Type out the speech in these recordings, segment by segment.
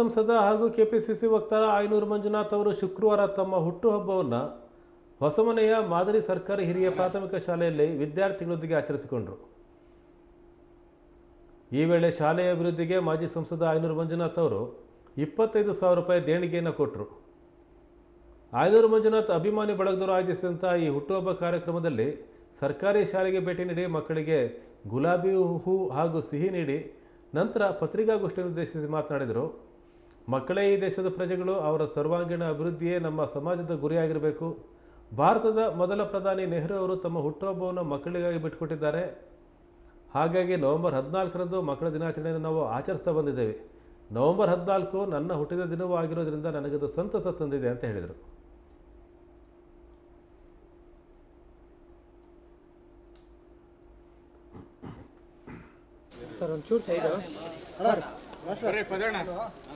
ಸಂಸದ ಹಾಗೂ ಕೆಪಿಸಿಸಿ ವಕ್ತಾರ ಆಯನೂರು ಮಂಜುನಾಥ್ ಅವರು ಶುಕ್ರವಾರ ತಮ್ಮ ಹುಟ್ಟುಹಬ್ಬವನ್ನು ಹೊಸಮನೆಯ ಮಾದರಿ ಸರ್ಕಾರಿ ಹಿರಿಯ ಪ್ರಾಥಮಿಕ ಶಾಲೆಯಲ್ಲಿ ವಿದ್ಯಾರ್ಥಿಗಳೊಂದಿಗೆ ಆಚರಿಸಿಕೊಂಡರು. ಈ ವೇಳೆ ಶಾಲೆಯ ಅಭಿವೃದ್ಧಿಗೆ ಮಾಜಿ ಸಂಸದ ಆಯನೂರು ಮಂಜುನಾಥ್ ಅವರು ಇಪ್ಪತ್ತೈದು ಸಾವಿರ ರೂಪಾಯಿ ದೇಣಿಗೆಯನ್ನು ಕೊಟ್ಟರು ಆಯನೂರು ಮಂಜುನಾಥ್ ಅಭಿಮಾನಿ ಬಳಗದವರು ಆಯೋಜಿಸಿದಂಥ ಈ ಹುಟ್ಟುಹಬ್ಬ ಕಾರ್ಯಕ್ರಮದಲ್ಲಿ ಸರ್ಕಾರಿ ಶಾಲೆಗೆ ಭೇಟಿ ನೀಡಿ ಮಕ್ಕಳಿಗೆ ಗುಲಾಬಿ ಹೂ ಹಾಗೂ ಸಿಹಿ ನೀಡಿ ನಂತರ ಪತ್ರಿಕಾಗೋಷ್ಠಿಯನ್ನು ಉದ್ದೇಶಿಸಿ ಮಾತನಾಡಿದರು. ಮಕ್ಕಳೇ ಈ ದೇಶದ ಪ್ರಜೆಗಳು ಅವರ ಸರ್ವಾಂಗೀಣ ಅಭಿವೃದ್ಧಿಯೇ ನಮ್ಮ ಸಮಾಜದ ಗುರಿಯಾಗಿರಬೇಕು. ಭಾರತದ ಮೊದಲ ಪ್ರಧಾನಿ ನೆಹರು ಅವರು ತಮ್ಮ ಹುಟ್ಟುಹಬ್ಬವನ್ನು ಮಕ್ಕಳಿಗಾಗಿ ಬಿಟ್ಟುಕೊಟ್ಟಿದ್ದಾರೆ. ಹಾಗಾಗಿ ನವೆಂಬರ್ ಹದಿನಾಲ್ಕರಂದು ಮಕ್ಕಳ ದಿನಾಚರಣೆಯನ್ನು ನಾವು ಆಚರಿಸ್ತಾ ಬಂದಿದ್ದೇವೆ. ನವೆಂಬರ್ ಹದಿನಾಲ್ಕು ನನ್ನ ಹುಟ್ಟಿದ ದಿನವೂ ಆಗಿರೋದ್ರಿಂದ ನನಗದು ಸಂತಸ ತಂದಿದೆ ಅಂತ ಹೇಳಿದರು. ಸರ್ ಒಂಚೂರು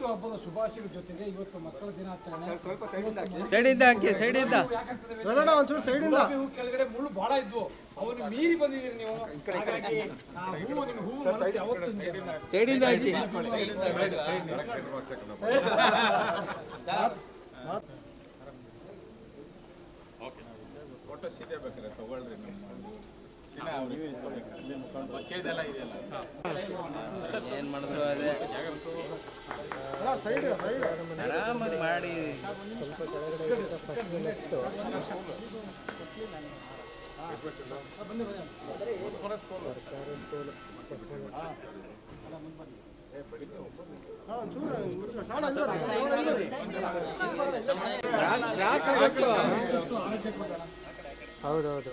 ಹುಟ್ಟು ಹಬ್ಬದ ಶುಭಾಶಯಗಳ ಜೊತೆಗೆ ಇವತ್ತು ಮಕ್ಕಳ ದಿನಾಚರಣೆ. ಸೈಡಿಂದ ಹಾಕಿ ಸೈಡಿಂದ. ಒಂಚೂರು ಸೈಡಿಂದ. ಹೂ ಕೆಳಗಡೆ ಮುಳ್ಳು ಬಹಳ ಇದ್ವು. ಅವನು ಮೀರಿ ಬಂದಿದ್ದೀರಿ ನೀವು. ಹಾಗಾಗಿ ಆ ಹೂವು ನಿಮ್ಮ ಹೂವು ಮನಸ್ಸು ಯಾವತ್ತೂ ನಿಮಗೆ ಸೈಡಿಂದ ಹಾಕಿ. ಫೋಟೋ ಸೀದೆ ಬೇಕಾದ್ರೆ ತಗೊಳ್ರಿ ನಮ್ಮ ಸಿನಾ ಅವ್ರಿಗೆ ಬಕ್ಕೆದೆಲ್ಲ ಇದೆಯಲ್ಲ ಏನ್ ಮಾಡಿದ್ರು ಅದೇ ಆರಾಮಾಗಿ ಮಾಡಿ ಹೌದೌದು.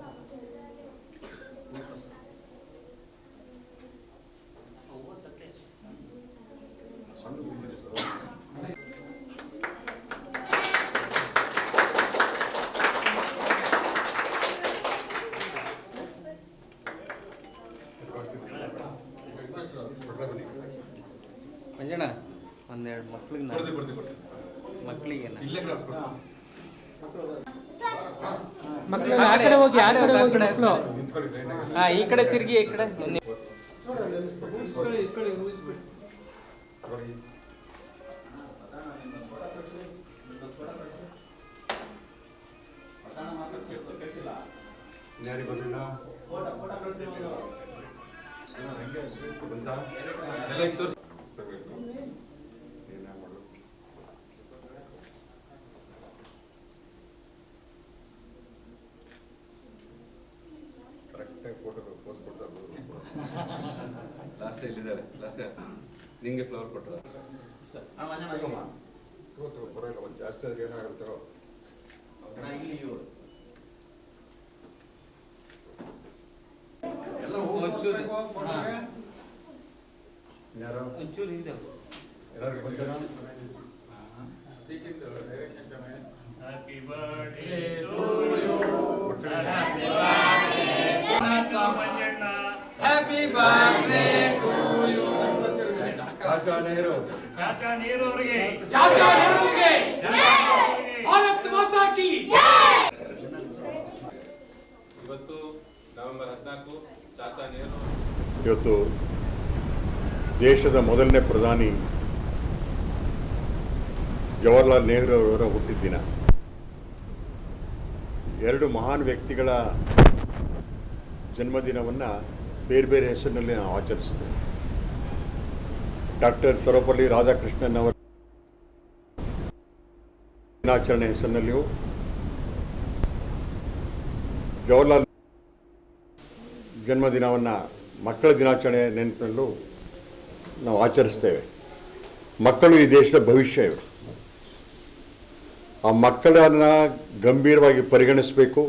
ಒಂದೆರಡು ಮಕ್ಳಿಗೆ ಮಕ್ಳಿಗೆ ಕ್ಲಾಸ್ ಮಕ್ಕಳು ಆ ಕಡೆ ಹೋಗಿ ಆ ಕಡೆ ಹೋಗಿ ಮಕ್ಕಳು ನಿಂತ್ಕೊಳ್ಳಿ ಲೈನಾಗೆ. ಹಾ ಈ ಕಡೆ ತಿರುಗಿ ಈ ಕಡೆ. ಒಂದ್ ಇಲ್ಲಿದ್ದಾರೆ ಲಾಸ್ಟ್ ನಿಂಗೆ ಫ್ಲವರ್ ಕೊಟ್ಟರು ಪರವಾಗಿಲ್ಲ ಒಂದು ಜಾಸ್ತಿ ಆದ್ರೆ ಏನಾಗುತ್ತೋ ಎಲ್ಲ ಹೂ. ಒಂಚೂರು. ತೋರ್ಸ್ಬೇಕು, ಫೋಟೋಗೆ. ಯಾರು ಒಂಚೂರು ಹಿಂದೆ ಎಲ್ಲರಿಗೂ ಬಂದಿರಾ ಹ್ಯಾಪಿ ಬರ್ತ್ಡೇ ಚಾಚಾ ನೆಹರು. ಚಾಚಾ ನೆಹರೂಗೆ. ಭಾರತ್ ಮಾತಾ ಕಿ. ಇವತ್ತು ನವೆಂಬರ್ ಹದಿನಾಲ್ಕು ಚಾಚಾ ನೆಹರು ಇವತ್ತು ದೇಶದ ಮೊದಲನೇ ಪ್ರಧಾನಿ ಜವಾಹರ್ಲಾಲ್ ನೆಹರು ಅವರ ಹುಟ್ಟಿದ ಎರಡು ಮಹಾನ್ ವ್ಯಕ್ತಿಗಳ ಜನ್ಮದಿನವನ್ನು ಬೇರೆ ಬೇರೆ ಹೆಸರಿನಲ್ಲಿ ನಾವು ಆಚರಿಸಿದ್ದೇವೆ. ಡಾಕ್ಟರ್ ಸರ್ವಪಲ್ಲಿ ರಾಧಾಕೃಷ್ಣನ್ ಅವರ ದಿನಾಚರಣೆ ಹೆಸರಿನಲ್ಲಿಯೂ ಜವಾಹರ್ಲಾಲ್ ಜನ್ಮದಿನವನ್ನು ಮಕ್ಕಳ ದಿನಾಚರಣೆ ನೆನಪಿನಲ್ಲೂ ನಾವು ಆಚರಿಸ್ತೇವೆ. ಮಕ್ಕಳು ಈ ದೇಶದ ಭವಿಷ್ಯ ಇವರು. ಆ ಮಕ್ಕಳನ್ನು ಗಂಭೀರವಾಗಿ ಪರಿಗಣಿಸಬೇಕು.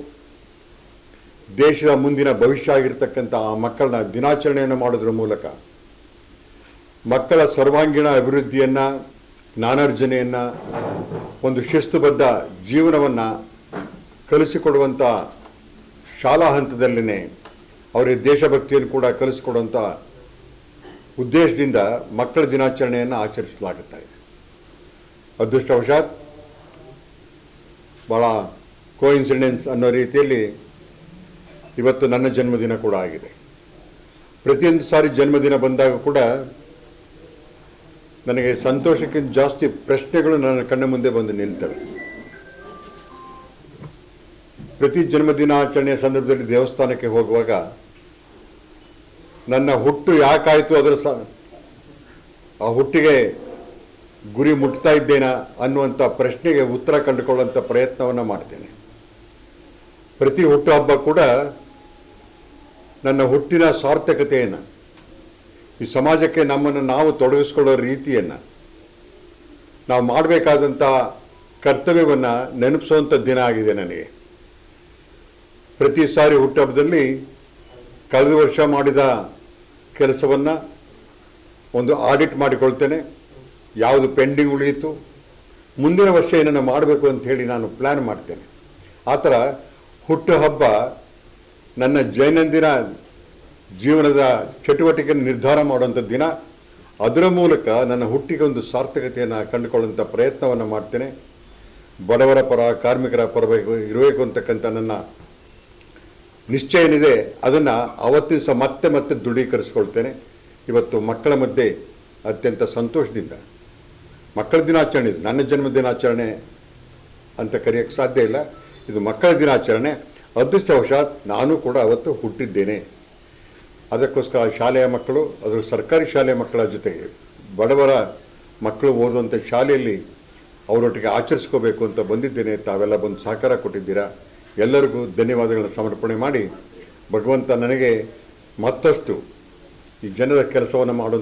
ದೇಶದ ಮುಂದಿನ ಭವಿಷ್ಯ ಆಗಿರ್ತಕ್ಕಂಥ ಆ ಮಕ್ಕಳನ್ನ ದಿನಾಚರಣೆಯನ್ನು ಮಾಡೋದ್ರ ಮೂಲಕ ಮಕ್ಕಳ ಸರ್ವಾಂಗೀಣ ಅಭಿವೃದ್ಧಿಯನ್ನ, ಜ್ಞಾನಾರ್ಜನೆಯನ್ನ, ಒಂದು ಶಿಸ್ತುಬದ್ಧ ಜೀವನವನ್ನು ಕಲಿಸಿಕೊಡುವಂಥ ಶಾಲಾ ಹಂತದಲ್ಲೇ ಅವರಿಗೆ ದೇಶಭಕ್ತಿಯನ್ನು ಕೂಡ ಕಲಿಸಿಕೊಡುವಂಥ ಉದ್ದೇಶದಿಂದ ಮಕ್ಕಳ ದಿನಾಚರಣೆಯನ್ನು ಆಚರಿಸಲಾಗುತ್ತಾ ಇದೆ. ಅದೃಷ್ಟವಶಾತ್ ಭಾಳ ಕೋಇನ್ಸಿಡೆನ್ಸ್ ಅನ್ನೋ ರೀತಿಯಲ್ಲಿ ಇವತ್ತು ನನ್ನ ಜನ್ಮದಿನ ಕೂಡ ಆಗಿದೆ. ಪ್ರತಿಯೊಂದು ಸಾರಿ ಜನ್ಮದಿನ ಬಂದಾಗ ಕೂಡ ನನಗೆ ಸಂತೋಷಕ್ಕಿಂತ ಜಾಸ್ತಿ ಪ್ರಶ್ನೆಗಳು ನನ್ನ ಕಣ್ಣ ಮುಂದೆ ಬಂದು ನಿಲ್ತವೆ. ಪ್ರತಿ ಜನ್ಮದಿನಾಚರಣೆಯ ಸಂದರ್ಭದಲ್ಲಿ ದೇವಸ್ಥಾನಕ್ಕೆ ಹೋಗುವಾಗ ನನ್ನ ಹುಟ್ಟು ಯಾಕಾಯಿತು ಅದರ ಸ, ಆ ಹುಟ್ಟಿಗೆ ಗುರಿ ಮುಟ್ತಾ ಇದ್ದೇನಾ ಅನ್ನುವಂಥ ಪ್ರಶ್ನೆಗೆ ಉತ್ತರ ಕಂಡುಕೊಳ್ಳುವಂಥ ಪ್ರಯತ್ನವನ್ನು ಮಾಡ್ತೇನೆ. ಪ್ರತಿ ಹುಟ್ಟುಹಬ್ಬ ಕೂಡ ನನ್ನ ಹುಟ್ಟಿನ ಸಾರ್ಥಕತೆಯನ್ನು ಈ ಸಮಾಜಕ್ಕೆ ನಮ್ಮನ್ನು ನಾವು ತೊಡಗಿಸ್ಕೊಳ್ಳೋ ರೀತಿಯನ್ನು, ನಾವು ಮಾಡಬೇಕಾದಂಥ ಕರ್ತವ್ಯವನ್ನು ನೆನಪಿಸುವಂಥ ದಿನ ಆಗಿದೆ ನನಗೆ. ಪ್ರತಿ ಸಾರಿ ಹುಟ್ಟುಹಬ್ಬದಲ್ಲಿ ಕಳೆದ ವರ್ಷ ಮಾಡಿದ ಕೆಲಸವನ್ನು ಒಂದು ಆಡಿಟ್ ಮಾಡಿಕೊಳ್ತೇನೆ. ಯಾವುದು ಪೆಂಡಿಂಗ್ ಉಳಿಯಿತು, ಮುಂದಿನ ವರ್ಷ ಏನನ್ನು ಮಾಡಬೇಕು ಅಂತ ಹೇಳಿ ನಾನು ಪ್ಲ್ಯಾನ್ ಮಾಡ್ತೇನೆ. ಆ ಥರ ಹುಟ್ಟುಹಬ್ಬ ನನ್ನ ದೈನಂದಿನ ಜೀವನದ ಚಟುವಟಿಕೆ ನಿರ್ಧಾರ ಮಾಡುವಂಥ ದಿನ. ಅದರ ಮೂಲಕ ನನ್ನ ಹುಟ್ಟಿಗೆ ಒಂದು ಸಾರ್ಥಕತೆಯನ್ನು ಕಂಡುಕೊಳ್ಳುವಂಥ ಪ್ರಯತ್ನವನ್ನು ಮಾಡ್ತೇನೆ. ಬಡವರ ಪರ, ಕಾರ್ಮಿಕರ ಪರಬೇಕು ಇರಬೇಕು ಅಂತಕ್ಕಂಥ ನನ್ನ ನಿಶ್ಚಯ ಏನಿದೆ ಅದನ್ನು ಅವತ್ತಿನ ಸಹ ಮತ್ತೆ ಮತ್ತೆ ದೃಢೀಕರಿಸ್ಕೊಳ್ತೇನೆ. ಇವತ್ತು ಮಕ್ಕಳ ಮಧ್ಯೆ ಅತ್ಯಂತ ಸಂತೋಷದಿಂದ, ಮಕ್ಕಳ ದಿನಾಚರಣೆ ಇದು, ನನ್ನ ಜನ್ಮ ದಿನಾಚರಣೆ ಅಂತ ಕರೆಯೋಕ್ಕೆ ಸಾಧ್ಯ ಇಲ್ಲ. ಇದು ಮಕ್ಕಳ ದಿನಾಚರಣೆ. ಅದೃಷ್ಟವಶಾತ್ ನಾನು ಕೂಡ ಅವತ್ತು ಹುಟ್ಟಿದ್ದೇನೆ. ಅದಕ್ಕೋಸ್ಕರ ಶಾಲೆಯ ಮಕ್ಕಳು, ಅದರ ಸರ್ಕಾರಿ ಶಾಲೆಯ ಮಕ್ಕಳ ಜೊತೆಗೆ ಬಡವರ ಮಕ್ಕಳು ಓದುವಂಥ ಶಾಲೆಯಲ್ಲಿ ಅವರೊಟ್ಟಿಗೆ ಆಚರಿಸ್ಕೋಬೇಕು ಅಂತ ಬಂದಿದ್ದೇನೆ. ತಾವೆಲ್ಲ ಬಂದು ಸಹಕಾರ ಕೊಟ್ಟಿದ್ದೀರಾ? ಎಲ್ಲರಿಗೂ ಧನ್ಯವಾದಗಳನ್ನು ಸಮರ್ಪಣೆ ಮಾಡಿ. ಭಗವಂತ ನನಗೆ ಮತ್ತಷ್ಟು ಈ ಜನರ ಕೆಲಸವನ್ನು ಮಾಡುವಂಥ